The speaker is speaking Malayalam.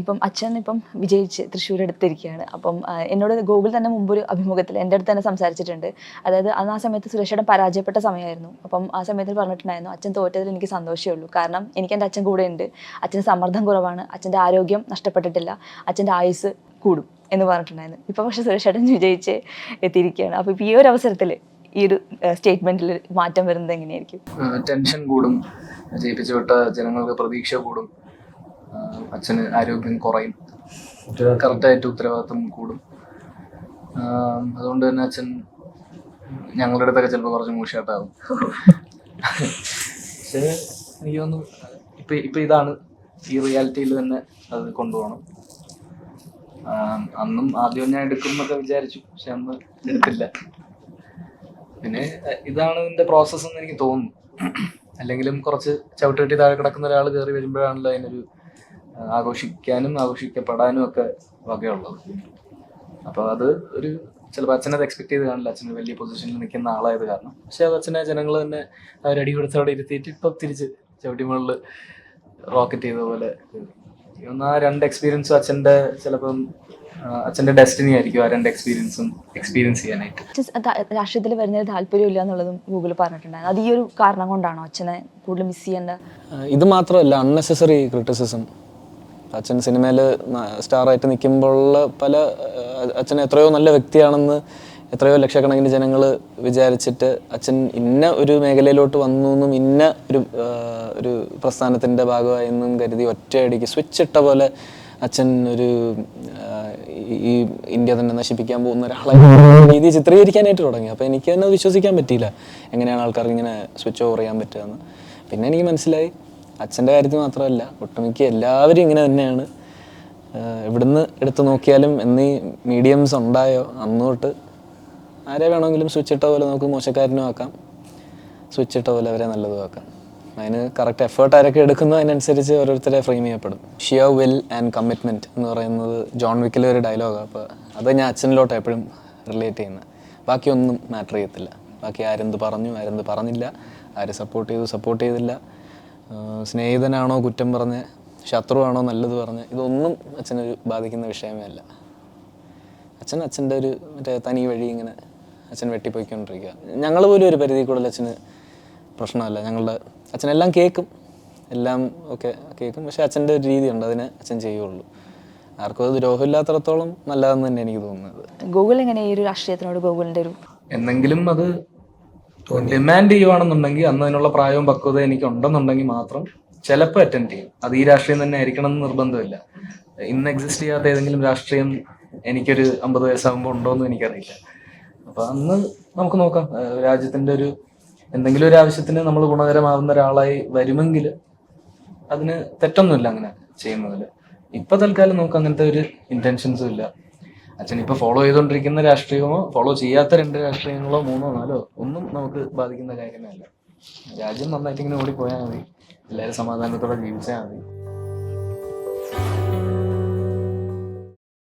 ഇപ്പം അച്ഛൻ ഇപ്പം വിജയിച്ച് തൃശ്ശൂർ എടുത്തിരിക്കുകയാണ് അപ്പം എന്നോട് ഗൂഗിൾ തന്നെ മുമ്പൊരു അഭിമുഖത്തിൽ എന്റെ അടുത്ത് തന്നെ സംസാരിച്ചിട്ടുണ്ട്. അതായത് അന്ന് ആ സമയത്ത് സുരക്ഷയുടെ പരാജയപ്പെട്ട സമയമായിരുന്നു. അപ്പം ആ സമയത്ത് പറഞ്ഞിട്ടുണ്ടായിരുന്നു അച്ഛൻ തോറ്റതിൽ എനിക്ക് സന്തോഷമേ ഉള്ളൂ. കാരണം എനിക്ക് എന്റെ അച്ഛൻ കൂടെ ഉണ്ട്. അച്ഛൻ സമ്മർദ്ദം കുറവാണ്. അച്ഛന്റെ ആരോഗ്യം നഷ്ടപ്പെട്ടിട്ടില്ല. അച്ഛന്റെ ആയുസ് കൂടും. എന്ന് പറഞ്ഞിട്ടുണ്ടായിരുന്നു. ഇപ്പം പക്ഷേ സുരക്ഷയുടെ വിജയിച്ച് എത്തിയിരിക്കുകയാണ്. അപ്പോൾ ഇപ്പോൾ ഈ ഒരു അവസരത്തിൽ ഈ ഒരു സ്റ്റേറ്റ്മെന്റിൽ മാറ്റം വരുന്നത് എങ്ങനെയായിരിക്കും? ടെൻഷൻ കൂടും. ജയിപ്പിച്ചു വിട്ട ജനങ്ങൾക്ക് പ്രതീക്ഷ കൂടും. അച്ഛന് ആരോഗ്യം കുറയും. കറക്റ്റായിട്ട് ഉത്തരവാദിത്വം കൂടും. അതുകൊണ്ട് തന്നെ അച്ഛൻ ഞങ്ങളുടെ അടുത്തൊക്കെ ചിലപ്പോൾ കുറച്ച് മൂഷാട്ടാകും പക്ഷേ എനിക്ക് തോന്നുന്നു ഇപ്പൊ ഇപ്പൊ ഇതാണ് ഈ റിയാലിറ്റിയിൽ തന്നെ അത് കൊണ്ടുപോകണം. അന്നും ആദ്യം ഞാൻ എടുക്കും എന്നൊക്കെ വിചാരിച്ചു പക്ഷെ അന്ന് എടുത്തില്ല. പിന്നെ ഇതാണ് ഇതിന്റെ പ്രോസസ്സ് എന്ന് എനിക്ക് തോന്നുന്നു. അല്ലെങ്കിലും കുറച്ച് ചവിട്ടുകെട്ടി താഴെ കിടക്കുന്ന ഒരാൾ കയറി വരുമ്പോഴാണല്ലോ അതിനൊരു ആഘോഷിക്കാനും ആഘോഷിക്കപ്പെടാനും ഒക്കെ വകയുള്ളത്. അപ്പോൾ അത് ഒരു ചിലപ്പോൾ അച്ഛനത് എക്സ്പെക്ട് ചെയ്ത് കാണില്ല. അച്ഛന് വലിയ പൊസിഷനിൽ നിൽക്കുന്ന ആളായത് കാരണം. പക്ഷെ അത് അച്ഛനെ ജനങ്ങൾ തന്നെ അവരടി കൊടുത്ത് അവിടെ ഇരുത്തിയിട്ട് ഇപ്പൊ തിരിച്ച് ചവിട്ടിമുകളിൽ റോക്കറ്റ് ചെയ്ത പോലെ തോന്നുന്നു ആ രണ്ട് എക്സ്പീരിയൻസും അച്ഛന്റെ ചിലപ്പം അച്ഛന്റെ ഡെസ്റ്റിനി ആയിരിക്കും ആ രണ്ട് എക്സ്പീരിയൻസും എക്സ്പീരിയൻസ് ചെയ്യാനായിട്ട്. രാഷ്ട്രീയത്തിൽ വരുന്ന രാഷ്ട്രീയത്തിൽ ഇല്ല താല്പര്യമില്ല എന്നുള്ളതും ഗൂഗിൾ പറഞ്ഞിട്ടുണ്ടായിരുന്നു. അത് ഈ ഒരു കാരണം കൊണ്ടാണോ അച്ഛനെ കൂടുതൽ മിസ് ചെയ്യേണ്ട ഇത് മാത്രമല്ല അൺനെസസറി ക്രിറ്റിസിസം അച്ഛൻ സിനിമയിൽ സ്റ്റാറായിട്ട് നിൽക്കുമ്പോഴുള്ള പല അച്ഛൻ എത്രയോ നല്ല വ്യക്തിയാണെന്ന് എത്രയോ ലക്ഷക്കണക്കിന് ജനങ്ങൾ വിചാരിച്ചിട്ട് അച്ഛൻ ഇന്ന ഒരു മേഖലയിലോട്ട് വന്നു എന്നും ഇന്ന ഒരു ഒരു പ്രസ്ഥാനത്തിന്റെ ഭാഗമായി എന്നും കരുതി ഒറ്റയടിക്ക് സ്വിച്ച് ഇട്ട പോലെ അച്ഛൻ ഒരു ഈ- ഇന്ത്യ തന്നെ നശിപ്പിക്കാൻ പോകുന്ന ഒരാളെ രീതി ചിത്രീകരിക്കാനായിട്ട് തുടങ്ങി. അപ്പോൾ എനിക്ക് തന്നെ വിശ്വസിക്കാൻ പറ്റിയില്ല എങ്ങനെയാണ് ആൾക്കാർക്ക് ഇങ്ങനെ സ്വിച്ച് ഓവർ ചെയ്യാൻ പറ്റുക എന്ന്. പിന്നെ എനിക്ക് മനസ്സിലായി അച്ഛന്റെ കാര്യത്തിൽ മാത്രമല്ല ഒട്ടുമിക്ക എല്ലാവരും ഇങ്ങനെ തന്നെയാണ്. എവിടുന്ന് എടുത്തു നോക്കിയാലും എന്നീ മീഡിയംസ് ഉണ്ടായോ? അന്നോട്ട് ആരെ വേണമെങ്കിലും സ്വിച്ച് ഇട്ട പോലെ നമുക്ക് മോശക്കാരനും ആക്കാം. സ്വിച്ച് ഇട്ട പോലെ അവരെ നല്ലതും ആക്കാം. അതിന് കറക്റ്റ് എഫേർട്ട് ആരൊക്കെ എടുക്കുന്നോ അതിനനുസരിച്ച് ഓരോരുത്തരെ ഫ്രെയിം ചെയ്യപ്പെടും. ഷിയർ വിൽ ആൻഡ് കമ്മിറ്റ്മെന്റ് എന്ന് പറയുന്നത് ജോൺ വിക്കിലെ ഒരു ഡയലോഗാണ് അപ്പോൾ അത് ഞാൻ അച്ഛനിലോട്ട് എപ്പോഴും റിലേറ്റ് ചെയ്യുന്നത് ബാക്കിയൊന്നും മാറ്റർ ചെയ്യത്തില്ല. ബാക്കി ആരെന്ത് പറഞ്ഞു ആരെന്ത് പറഞ്ഞില്ല ആര് സപ്പോർട്ട് ചെയ്തു സപ്പോർട്ട് ചെയ്തില്ല. സ്നേഹിതനാണോ കുറ്റം പറഞ്ഞ് ശത്രുവാണോ നല്ലത് പറഞ്ഞ് ഇതൊന്നും അച്ഛനൊരു ബാധിക്കുന്ന വിഷയമേ അല്ല. അച്ഛൻ അച്ഛന്റെ ഒരു മറ്റേ തനി വഴി ഇങ്ങനെ അച്ഛൻ വെട്ടിപ്പോയിക്കൊണ്ടിരിക്കുക. ഞങ്ങൾ പോലും ഒരു പരിധി കൂടുതൽ അച്ഛന് പ്രശ്നമല്ല. ഞങ്ങളുടെ അച്ഛനെല്ലാം കേൾക്കും. എല്ലാം ഒക്കെ കേൾക്കും. പക്ഷേ അച്ഛന്റെ ഒരു രീതിയുണ്ട്. അതിനെ അച്ഛൻ ചെയ്യുള്ളൂ. ആർക്കും അത് ദ്രോഹമില്ലാത്തടത്തോളം നല്ലതെന്ന് തന്നെ എനിക്ക് തോന്നുന്നത്. ഗൂഗിൾ എങ്ങനെ ഈ ഒരു രാഷ്ട്രീയത്തിനോട് ഗൂഗിളിന്റെ ഒരു എന്നെങ്കിലും അത് ഡിമാൻഡ് ചെയ്യുവാണെന്നുണ്ടെങ്കിൽ അന്ന് അതിനുള്ള പ്രായവും പക്വതയും എനിക്ക് ഉണ്ടെന്നുണ്ടെങ്കിൽ മാത്രം ചിലപ്പോൾ അറ്റൻഡ് ചെയ്യും. അത് ഈ രാഷ്ട്രീയം തന്നെ ആയിരിക്കണം എന്ന് നിർബന്ധമില്ല. ഇന്ന് എക്സിസ്റ്റ് ചെയ്യാത്ത ഏതെങ്കിലും രാഷ്ട്രീയം എനിക്കൊരു അമ്പത് വയസ്സാകുമ്പോൾ ഉണ്ടോ എന്ന് എനിക്കറിയില്ല. അപ്പൊ അന്ന് നമുക്ക് നോക്കാം. രാജ്യത്തിന്റെ ഒരു എന്തെങ്കിലും ഒരു ആവശ്യത്തിന് നമ്മൾ ഗുണകരമാകുന്ന ഒരാളായി വരുമെങ്കിൽ അതിന് തെറ്റൊന്നുമില്ല അങ്ങനെ ചെയ്യുന്നതിൽ ഇപ്പൊ തൽക്കാലം നമുക്ക് അങ്ങനത്തെ ഒരു ഇന്റൻഷൻസും ഇല്ല. അച്ഛൻ ഇപ്പൊ ഫോളോ ചെയ്തുകൊണ്ടിരിക്കുന്ന രാഷ്ട്രീയമോ ഫോളോ ചെയ്യാത്ത രണ്ട് രാഷ്ട്രീയങ്ങളോ മൂന്നോ നാലോ ഒന്നും നമുക്ക് ബാധിക്കുന്ന കാര്യമേ അല്ല രാജ്യം നന്നായിട്ട് ഇങ്ങനെ ഓടിപ്പോയാൽ മതി. എല്ലാവരും സമാധാനത്തോടെ ജീവിച്ചാൽ മതി.